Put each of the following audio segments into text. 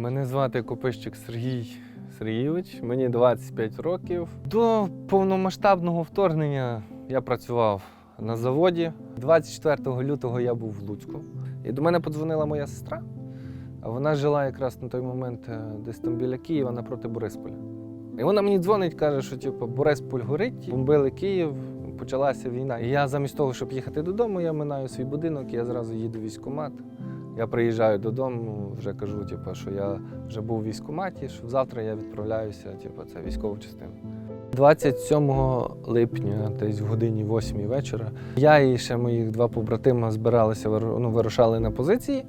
Мене звати Копищик Сергій Сергійович, мені 25 років. До повномасштабного вторгнення я працював на заводі. 24 лютого я був в Луцьку. І до мене подзвонила моя сестра. Вона жила якраз на той момент е, десь там біля Києва напроти Борисполя. І вона мені дзвонить, каже, що типу, Борисполь горить, бомбили Київ, почалася війна. І я замість того, щоб їхати додому, я минаю свій будинок, я зразу їду в військкомат. Я приїжджаю додому, вже кажу, типу, що я вже був у військкоматі, що завтра я відправляюся, типу, це військову частину. 27 липня, десь в годині 8 вечора, я і ще моїх два побратима збиралися, ну, вирушали на позиції.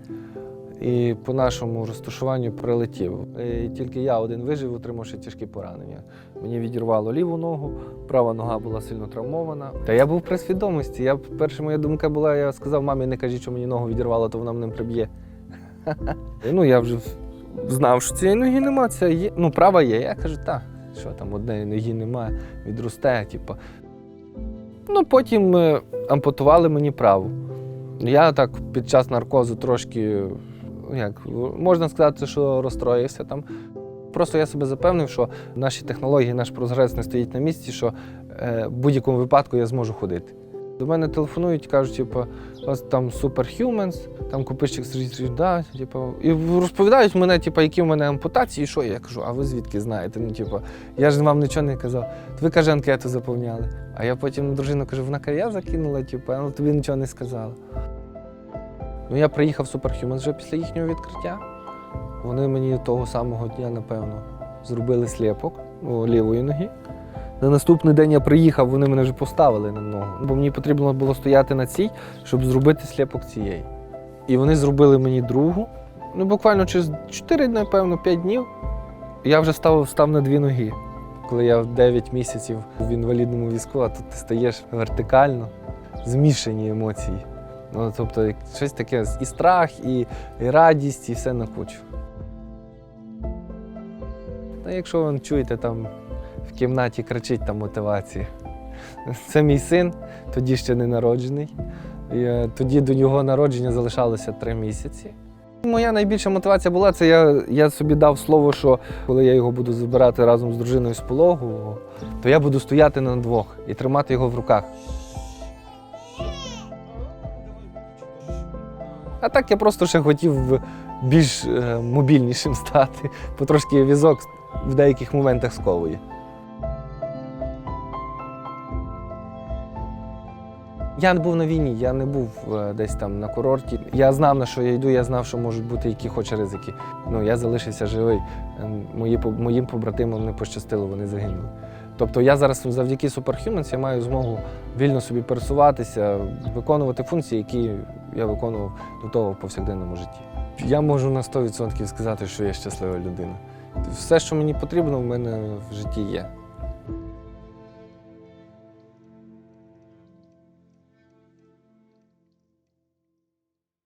І по нашому розташуванню прилетів. І тільки я один вижив, отримавши тяжкі поранення. Мені відірвало ліву ногу, права нога була сильно травмована. Та я був при свідомості. Я, перша моя думка була, я сказав, мамі, не кажіть, що мені ногу відірвало, то вона мене приб'є. Ну, я вже знав, що цієї ноги нема. Ну, права є. Я кажу, так, що там однієї ноги немає, відросте, типу. Ну, потім е, ампутували мені праву. Я так під час наркозу трошки, як можна сказати, що розстроївся там. Просто я себе запевнив, що наші технології, наш прогрес не стоїть на місці, що е, в будь-якому випадку я зможу ходити. До мене телефонують, кажуть, типу, ось там Superhumans, там купищик Сергій да, типу, і розповідають мене, типу, які в мене ампутації, і що я кажу, а ви звідки знаєте? Ну, типу, я ж вам нічого не казав. Ви каже, анкету заповняли. А я потім дружину кажу, вона каже, я закинула, типу, а ну тобі нічого не сказала. Ну, я приїхав в Superhumans вже після їхнього відкриття. Вони мені того самого дня, напевно, зробили сліпок ну, лівої ноги. На наступний день я приїхав, вони мене вже поставили на ногу. Бо мені потрібно було стояти на цій, щоб зробити сліпок цієї. І вони зробили мені другу. Ну, буквально через 4, напевно, 5 днів я вже став, став на дві ноги. Коли я в 9 місяців в інвалідному візку, а тут ти стаєш вертикально, змішані емоції. Ну, тобто, щось таке і страх, і, і радість, і все на кучу. Та якщо ви чуєте, там в кімнаті кричить там мотивація. Це мій син, тоді ще не народжений. І, е, тоді до його народження залишалося три місяці. Моя найбільша мотивація була це я, я собі дав слово, що коли я його буду забирати разом з дружиною з пологу, то я буду стояти на двох і тримати його в руках. А так я просто ще хотів більш е, мобільнішим стати, бо трошки візок в деяких моментах сковує. Я не був на війні, я не був е, десь там на курорті. Я знав, на що я йду, я знав, що можуть бути які хоч ризики. Ну, я залишився живий. Е, Мої, моїм побратимам не пощастило, вони загинули. Тобто я зараз завдяки Superhumans я маю змогу вільно собі пересуватися, виконувати функції, які я виконував до того в повсякденному житті. Я можу на 100% сказати, що я щаслива людина. Все, що мені потрібно, в мене в житті є.